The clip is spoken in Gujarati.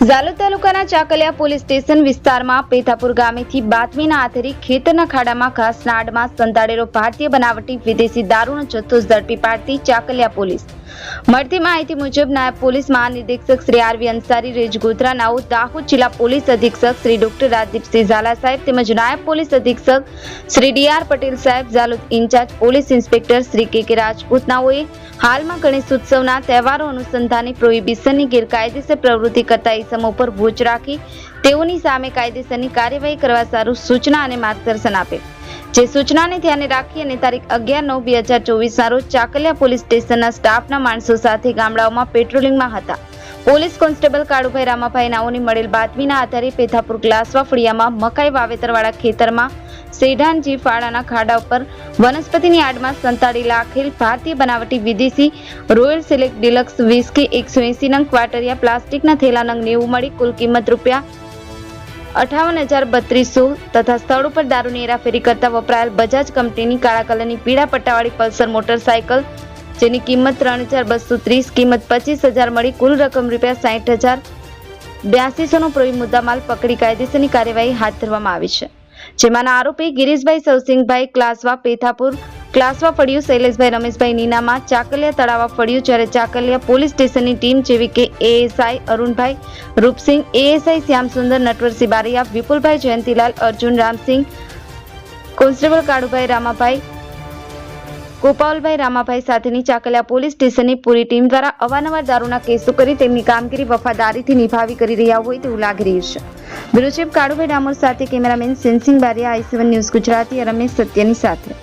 ઝાલોદ તાલુકાના ચાકલિયા પોલીસ સ્ટેશન વિસ્તારમાં પેથાપુર ગામેથી બાતમીના આધારે ખેતરના ખાડામાં ઘાસના આડમાં સંતાડેલો ભારતીય બનાવટી વિદેશી દારૂનો જથ્થો ઝડપી પાડતી ચાકલિયા પોલીસ મળતી માહિતી મુજબ નાયબ police મહાનિરીક્ષક Shri R V Ansari, range Godhra Dahod જિલ્લા પોલીસ અધિક્ષક શ્રી ડોક્ટર રાજદીપસિંહ ઝાલા સાહેબ તેમજ નાયબ પોલીસ અધિક્ષક શ્રી ડીઆર પટેલ સાહેબ, Jhalod incharge police inspector Shri K K Rajput નાઓએ હાલમાં ગણેશ ઉત્સવના તહેવારો અનુસંધાને પ્રોહિબિશનની ગેરકાયદેસર પ્રવૃત્તિ કરતા ઇસમો પર ભોજ રાખી તેઓની સામે કાયદેસરની કાર્યવાહી કરવા સારું સૂચના અને માર્ગદર્શન આપે. જે સૂચનાને ધ્યાને રાખી અને તારીખ અગિયાર નવ બે હજાર ચોવીસના રોજ ચાકલિયા પોલીસ સ્ટેશનના સ્ટાફના માણસો સાથે ગામડાઓમાં પેટ્રોલિંગમાં હતા. પોલીસ કોન્સ્ટેબલ કાળુભાઈ રામાભાઈ નાઓની મળેલ બાતમીના આધારે પેથાપુર ગ્લાસવા ફળિયામાં મકાઈ વાવેતરવાળા ખેતરમાં સેઢાનજી ફાળાના ખાડા ઉપર વનસ્પતિની આડમાં સંતાડી આખેલ ભારતીય બનાવટી વિદેશી રોયલ સિલેક્ટ ડિલક્સ વિસ્કી એકસો એસી નંગ ક્વાટરિયા પ્લાસ્ટિકના થેલા નંગ નેવું મળી કુલ કિંમત રૂપિયા અઠાવન હજાર બત્રીસો તથા સ્થળ ઉપર દારૂની હેરાફેરી કરતા વપરાયેલ બજાજ કંપનીની કાળા કલરની પીળા પટ્ટાવાળી પલ્સર મોટરસાયકલ, જેની કિંમત ત્રણ હજાર બસો ત્રીસ, કિંમત પચીસ હજાર મળી કુલ રકમ રૂપિયા સાઠ હજાર બ્યાસીસોનો પ્રોહી મુદ્દામાલ પકડી કાયદેસરની કાર્યવાહી હાથ ધરવામાં આવી છે. જેમાંના આરોપી ગિરીશભાઈ સવસિંહભાઈ ક્લાસવા, પેથાપુર ક્લાસવા ફળિયું શૈલેષભાઈ રમેશભાઈ નીનામાં, ચાકલિયા તળાવા ફળિયું જ્યારે ચાકલિયા પોલીસ સ્ટેશનની ટીમ જેવી કે ASI Arunbhai Rupsinh ASI Shyamsundar, Natwarsinh Baraiya, Vipulbhai Jayantilal, Arjun Ramsinh, constable Kalubhai Ramabhai, Gopalbhai Ramabhai સાથેની ચાકલિયા પોલીસ સ્ટેશનની પૂરી ટીમ દ્વારા અવારનવાર દારૂના કેસો કરી તેમની કામગીરી વફાદારીથી નિભાવી કરી રહ્યા હોય તેવું લાગી રહ્યું છે. બ્યુરો કાળુભાઈ ડામોર સાથે cameraman Sensinh Baria, I News Gujarati, Ramesh સત્યની સાથે.